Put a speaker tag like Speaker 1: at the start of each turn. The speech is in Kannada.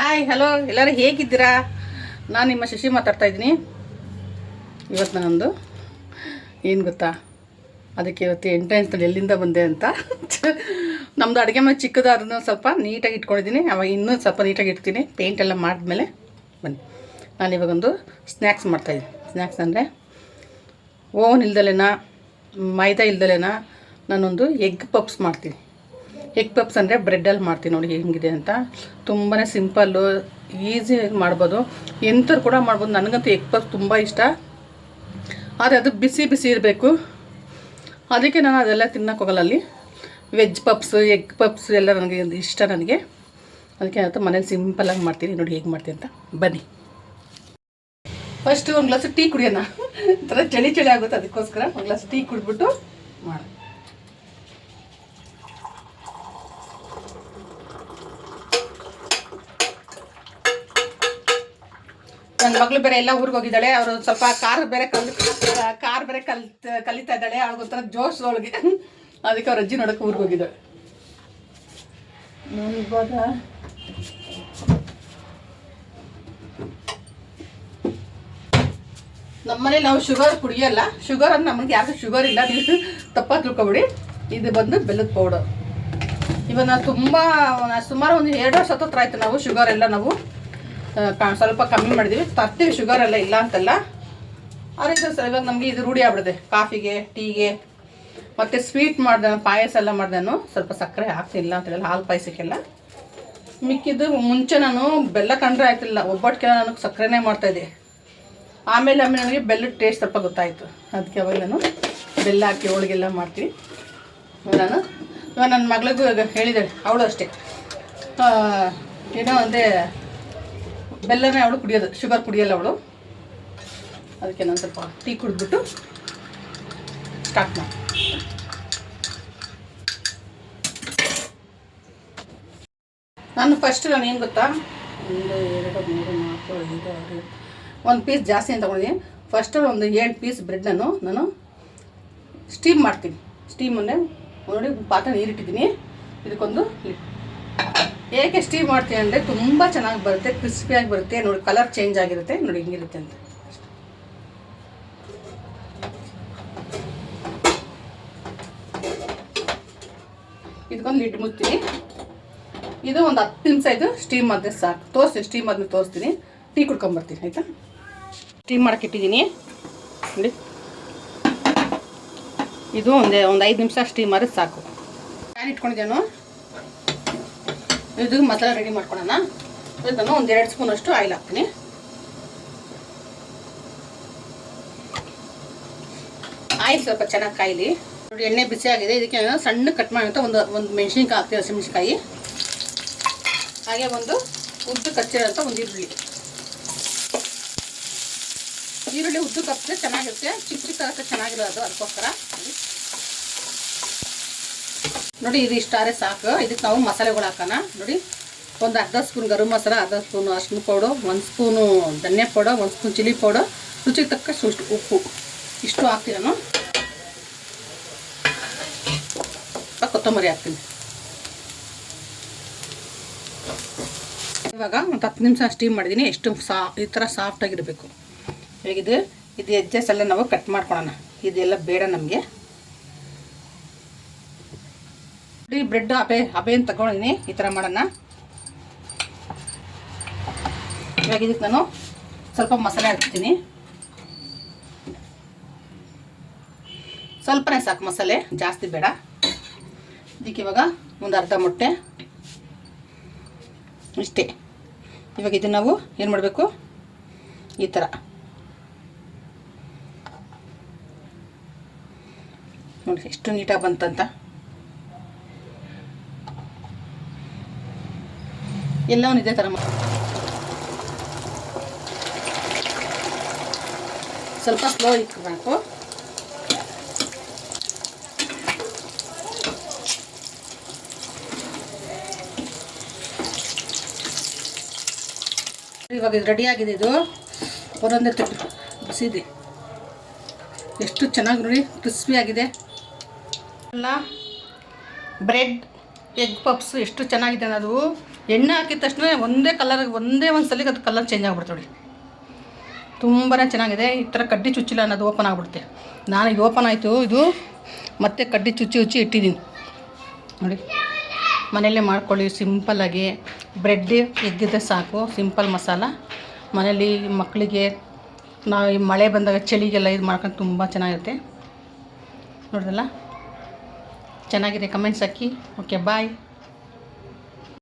Speaker 1: ಹಾಯ್ ಹಲೋ ಎಲ್ಲರೂ ಹೇಗಿದ್ದೀರಾ? ನಾನು ನಿಮ್ಮ ಶಶಿ ಮಾತಾಡ್ತಾ ಇದ್ದೀನಿ. ಇವತ್ತು ನಾನೊಂದು, ಏನು ಗೊತ್ತಾ? ಅದಕ್ಕೆ ಇವತ್ತು ಎಂಟ್ರೆನ್ಸ್ನಲ್ಲಿ ಎಲ್ಲಿಂದ ಬಂದೆ ಅಂತ. ನಮ್ಮದು ಅಡುಗೆ ಮನೆ ಅದನ್ನು ಸ್ವಲ್ಪ ನೀಟಾಗಿ ಇಟ್ಕೊಂಡಿದ್ದೀನಿ. ಅವಾಗ ಇನ್ನೂ ಸ್ವಲ್ಪ ನೀಟಾಗಿ ಇಡ್ತೀನಿ ಪೇಂಟ್ ಎಲ್ಲ ಮಾಡಿದ್ಮೇಲೆ ಬನ್ನಿ. ನಾನು ಇವಾಗೊಂದು ಸ್ನ್ಯಾಕ್ಸ್ ಮಾಡ್ತಾಯಿದ್ದೀನಿ ಸ್ನ್ಯಾಕ್ಸ್ ಅಂದರೆ ಓವನ್ ಇಲ್ದಲೇನ, ಮೈದಾ ಇಲ್ದಲೇನ, ನಾನೊಂದು ಎಗ್ ಪಪ್ಸ್ ಮಾಡ್ತೀನಿ. ಎಗ್ ಪಪ್ಸ್ ಅಂದರೆ ಬ್ರೆಡ್ಡಲ್ಲಿ ಮಾಡ್ತೀನಿ ನೋಡಿ ಹೆಂಗಿದೆ ಅಂತ. ತುಂಬಾ ಸಿಂಪಲ್ಲು ಈಸಿಯಾಗಿ ಮಾಡ್ಬೋದು. ಎಂಥರು ಕೂಡ ಮಾಡ್ಬೋದು. ನನಗಂತೂ ಎಗ್ ಪಪ್ಸ್ ತುಂಬ ಇಷ್ಟ. ಆದರೆ ಅದು ಬಿಸಿ ಬಿಸಿ ಇರಬೇಕು. ಅದಕ್ಕೆ ನಾನು ಅದೆಲ್ಲ ತಿನ್ನಕ್ಕೆ ಹೋಗಲ್ಲ ಅಲ್ಲಿ. ವೆಜ್ ಪಪ್ಸ್, ಎಗ್ ಪಪ್ಸ್ ಎಲ್ಲ ನನಗೆ ಇಷ್ಟ ನನಗೆ. ಅದಕ್ಕೆ ಏನಾಯ್ತು ಮನೇಲಿ ಸಿಂಪಲ್ಲಾಗಿ ಮಾಡ್ತೀನಿ. ನೋಡಿ ಹೇಗೆ ಮಾಡ್ತೀನಿ ಅಂತ. ಬನ್ನಿ. ಫಸ್ಟು ಒಂದು ಗ್ಲಾಸ್ ಟೀ ಕುಡಿಯೋಣ. ಒಂಥರ ಚಳಿ ಚಳಿ ಆಗುತ್ತೆ ಅದಕ್ಕೋಸ್ಕರ. ಒಂದು ಗ್ಲಾಸ್ ಟೀ ಕುಡಿದ್ಬಿಟ್ಟು ಮಾಡ ನನ್ನ ಮಗಳು ಬೇರೆ ಎಲ್ಲ ಊರಿಗೆ ಹೋಗಿದ್ದಾಳೆ. ಅವರು ಸ್ವಲ್ಪ ಕಾರ್ ಬೇರೆ ಕಲ್ ಕಾರ್ ಬೇರೆ ಕಲ್ ಕಲಿತಾ ಇದ್ದಾಳೆ. ಅವ್ಳಿಗೊಂಥರ ಜೋಶ್ ಒಳಗೆ ಅದಕ್ಕೆ ಅವ್ರ ಅಜ್ಜಿ ನೋಡೋಕೆ ಊರಿಗೆ ಹೋಗಿದ್ದಾಳೆ. ಇವಾಗ. ನಮ್ಮನೇಲಿ ನಾವು ಶುಗರ್ ಕುಡಿಯಲ್ಲ. ಶುಗರ್ ಅಂದ್ರೆ ನಮಗೆ ಯಾರು ಶುಗರ್ ಇಲ್ಲ. ನೀವು ತಪ್ಪ ತಿಳ್ಕೊಬಿಡಿ. ಇದು ಬಂದು ಬೆಲ್ಲದ ಪೌಡರ್ ಇವಾಗ ನಾವು ತುಂಬ ಸುಮಾರು ಒಂದು ಎರಡು ವರ್ಷ ಹತ್ರ ಆಯ್ತು ನಾವು ಶುಗರ್ ಎಲ್ಲ ನಾವು. ಸ್ವಲ್ಪ ಕಮ್ಮಿ ಮಾಡಿದ್ದೀವಿ ತರ್ತೀವಿ ಶುಗರ್ ಎಲ್ಲ ಇಲ್ಲ ಅಂತಲ್ಲ. ಇದು ಸರ್ ಇವಾಗ ನಮಗೆ ಇದು ರೂಢಿ ಆಗ್ಬಿಡುತ್ತೆ. ಕಾಫಿಗೆ, ಟೀಗೆ, ಮತ್ತು ಸ್ವೀಟ್ ಮಾಡ್ದೆ, ಪಾಯಸ ಎಲ್ಲ ಮಾಡ್ದೇನು. ಸ್ವಲ್ಪ ಸಕ್ಕರೆ ಹಾಕ್ತಿಲ್ಲ ಅಂತೇಳಿ ಹಾಲು ಪಾಯಸಕ್ಕೆಲ್ಲ. ಮಿಕ್ಕಿದ್ದು ಮುಂಚೆ ನಾನು ಬೆಲ್ಲ ಕಂಡ್ರೆ ಆಯ್ತಿಲ್ಲ ಒಬ್ಬಟ್ಟಿಗೆ ನಾನು ಸಕ್ಕರೆನೇ ಮಾಡ್ತಾಯಿದ್ದೆ ಆಮೇಲೆ ಆಮೇಲೆ ನನಗೆ ಬೆಲ್ಲದ ಟೇಸ್ಟ್ ಸ್ವಲ್ಪ ಗೊತ್ತಾಯಿತು. ಅದಕ್ಕೆ ಅವಾಗ ನಾನು ಬೆಲ್ಲ ಹಾಕಿ ಹೋಳಿಗೆಲ್ಲ ಮಾಡ್ತೀವಿ. ನಾನು, ಇವಾಗ ನನ್ನ ಮಗಳಿಗೂ ಹೇಳಿದ್ದಾಳೆ, ಅವಳು ಅಷ್ಟೇ. ಏನೋ ಅಂದರೆ ಬೆಲ್ಲನೇ ಅವಳು ಕುಡಿಯೋದು, ಶುಗರ್ ಕುಡಿಯಲ್ಲ ಅವಳು. ಅದಕ್ಕೆ ನಾನು ಸ್ವಲ್ಪ ಟೀ ಕುಡಿದ್ಬಿಟ್ಟು ಸ್ಟಾರ್ಟ್ ಮಾಡಿ. ನಾನು ಫಸ್ಟ್ ನಾನು ಏನು ಗೊತ್ತಾ? ಒಂದು, ಎರಡು, ಮೂರು, ನಾಲ್ಕು, ಐದು, ಆರು, ಒಂದು ಪೀಸ್ ಜಾಸ್ತಿ ಅಂತ ತೊಗೊಂಡಿದ್ದೀನಿ. ಫಸ್ಟ್ ಒಂದು ಏಳು ಪೀಸ್ ಬ್ರೆಡ್ನನ್ನು ನಾನು ಸ್ಟೀಮ್ ಮಾಡ್ತೀನಿ. ಸ್ಟೀಮನ್ನೇ ನೋಡಿ ಪಾತ್ರೆ ನೀರಿಟ್ಟಿದ್ದೀನಿ. ಇದಕ್ಕೊಂದು. ಏಕೆ ಸ್ಟೀಮ್ ಮಾಡ್ತೀನಿ ಅಂದರೆ ತುಂಬ ಚೆನ್ನಾಗಿ ಬರುತ್ತೆ ಕ್ರಿಸ್ಪಿಯಾಗಿ ಬರುತ್ತೆ. ನೋಡಿ ಕಲರ್ ಚೇಂಜ್ ಆಗಿರುತ್ತೆ. ನೋಡಿ, ಹಿಂಗಿರುತ್ತೆ ಅಂತ. ಇದಕ್ಕೊಂದು ಲಿಡ್ ಮುತ್ತೀನಿ ಇದು ಒಂದು ಹತ್ತು ನಿಮಿಷ ಇದು ಸ್ಟೀಮ್ ಆದರೆ ಸಾಕು. ತೋರಿಸ್ತೀನಿ ಸ್ಟೀಮ್ ಆದ್ಮೇಲೆ ತೋರಿಸ್ತೀನಿ. ಟೀ ಕುಡ್ಕೊಂಬರ್ತೀನಿ ಆಯಿತಾ? ಸ್ಟೀಮ್ ಮಾಡಕ್ಕೆ ಇಟ್ಟಿದ್ದೀನಿ. ನೋಡಿ. ಇದು ಒಂದೇ, ಒಂದು ಐದು ನಿಮಿಷ ಸ್ಟೀಮ್ ಆದರೆ ಸಾಕು. ಪ್ಯಾನ್ ಇಟ್ಕೊಂಡಿದ್ದೇನು ಇದು ಮಸಾಲೆ ರೆಡಿ ಮಾಡ್ಕೊಳ್ಳೋಣ ಇದನ್ನು ಒಂದು ಎರಡು ಸ್ಪೂನ್ ಅಷ್ಟು ಆಯಿಲ್ ಹಾಕ್ತೀನಿ. ಆಯಿಲ್ ಸ್ವಲ್ಪ ಚೆನ್ನಾಗಿ ಕಾಯಿಲಿ. ನೋಡಿ, ಎಣ್ಣೆ ಬಿಸಿ ಆಗಿದೆ. ಇದಕ್ಕೆ ಸಣ್ಣ ಕಟ್ ಮಾಡೋಂಥ ಒಂದು ಒಂದು ಮೆಣಸಿನ್ಕಾಯಿ ಹಾಕ್ತೀವಿ ಹಸಿಮೆಣಸಿನ್ಕಾಯಿ ಹಾಗೆ ಒಂದು ಉದ್ದು ಕಚ್ಚಿರೋಂಥ ಒಂದು ಈರುಳ್ಳಿ. ಈರುಳ್ಳಿ ಉದ್ದು ಕಪ್ಪಿದ್ರೆ ಚೆನ್ನಾಗಿರುತ್ತೆ. ಚಿಕ್ಕ ಚಿಕ್ಕ ಚೆನ್ನಾಗಿರೋದು, ಅದಕ್ಕೋಸ್ಕರ. ನೋಡಿ, ಇದು ಇಷ್ಟಾರೆ ಸಾಕು. ಇದಕ್ಕೆ ನಾವು ಮಸಾಲೆಗಳು ಹಾಕೋಣ. ನೋಡಿ, ಒಂದು ಅರ್ಧ ಸ್ಪೂನ್ ಗರಂ ಮಸಾಲ, ಅರ್ಧ ಸ್ಪೂನ್ ಅರ್ಶಿನ ಪೌಡರ್, ಒಂದು ಸ್ಪೂನು ಧನಿಯಾ ಪೌಡರ್, ಒಂದು ಸ್ಪೂನ್ ಚಿಲ್ಲಿ ಪೌಡರ್, ರುಚಿಗೆ ತಕ್ಕಷ್ಟು ಸುಷ್ಟು ಉಪ್ಪು. ಇಷ್ಟು ಹಾಕ್ತೀನಿ ನಾನು. ಕೊತ್ತಂಬರಿ ಹಾಕ್ತೀನಿ. ಇವಾಗ ಒಂದು ಹತ್ತು ನಿಮಿಷ ಸ್ಟೀಮ್ ಮಾಡಿದ್ದೀನಿ ಎಷ್ಟು ಸಾ, ಈ ಥರ ಸಾಫ್ಟಾಗಿರಬೇಕು ಹೇಗಿದೆ? ಇದು ಎಜ್ಜಸ್ ಎಲ್ಲ ನಾವು ಕಟ್ ಮಾಡ್ಕೊಳ್ಳೋಣ ಇದೆಲ್ಲ ಬೇಡ ನಮಗೆ. ಈ ಬ್ರೆಡ್ ಹಬೆ ಹಬೆಯನ್ನು ತಗೊಂಡಿದ್ದೀನಿ. ಈ ಥರ ಮಾಡೋಣ. ಇವಾಗ ಇದಕ್ಕೆ ನಾನು ಸ್ವಲ್ಪ ಮಸಾಲೆ ಹಾಕ್ತೀನಿ. ಸ್ವಲ್ಪನೇ ಸಾಕು ಮಸಾಲೆ, ಜಾಸ್ತಿ ಬೇಡ. ಇದಕ್ಕೆ ಇವಾಗ ಒಂದು ಅರ್ಧ ಮೊಟ್ಟೆ. ಇಷ್ಟೇ. ಇವಾಗ ಇದನ್ನು ನಾವು ಏನು ಮಾಡಬೇಕು? ಈ ಥರ ನೋಡಿ ಎಷ್ಟು ನೀಟಾಗಿ ಬಂತಂತ. ಎಲ್ಲವೂ ಇದೇ ಥರ ಸ್ವಲ್ಪ ಸ್ಲೋ ಇಟ್ಕೋಬೇಕು. ಇವಾಗ ಇದು ರೆಡಿ ಆಗಿದೆ ಇದು. ಒಂದೊಂದೇ ತುಟ್ಟು ಬಿಸಿದೆ. ಎಷ್ಟು ಚೆನ್ನಾಗಿ ನೋಡಿ ಕ್ರಿಸ್ಪಿ ಆಗಿದೆ. ಎಲ್ಲ ಬ್ರೆಡ್ ಎಗ್ ಪಪ್ಸ್ ಎಷ್ಟು ಚೆನ್ನಾಗಿದೆ ಅನ್ನೋದು ಎಣ್ಣೆ ಹಾಕಿದ ತಕ್ಷಣ ಒಂದೇ ಕಲರ್ ಒಂದೇ ಒಂದು ಸಲಿಗೆ ಅದು ಕಲರ್ ಚೇಂಜ್ ಆಗಿಬಿಡ್ತು ನೋಡಿ. ತುಂಬಾ ಚೆನ್ನಾಗಿದೆ. ಈ ಥರ ಕಡ್ಡಿ ಚುಚ್ಚಿಲ್ಲ ಅನ್ನೋದು ಓಪನ್ ಆಗಿಬಿಡುತ್ತೆ. ನಾನು ಇದು ಓಪನ್ ಆಯಿತು. ಇದು ಮತ್ತೆ ಕಡ್ಡಿ ಚುಚ್ಚಿ ಚುಚ್ಚಿ ಇಟ್ಟಿದ್ದೀನಿ ನೋಡಿ. ಮನೆಯಲ್ಲೇ ಮಾಡ್ಕೊಳ್ಳಿ. ಸಿಂಪಲ್ಲಾಗಿ ಬ್ರೆಡ್ ಎಗ್ಗಿದ್ರೆ ಸಾಕು. ಸಿಂಪಲ್ ಮಸಾಲ. ಮನೇಲಿ ಮಕ್ಕಳಿಗೆ ನಾವು ಈ ಮಳೆ ಬಂದಾಗ ಚಳಿಗೆಲ್ಲ ಇದು ಮಾಡ್ಕೊಂಡು ತುಂಬ ಚೆನ್ನಾಗಿರುತ್ತೆ. ನೋಡಿದ್ರಲ್ಲ? ಚೆನ್ನಾಗಿದೆ ಕಮೆಂಟ್ಸ್ ಹಾಕಿ. Okay bye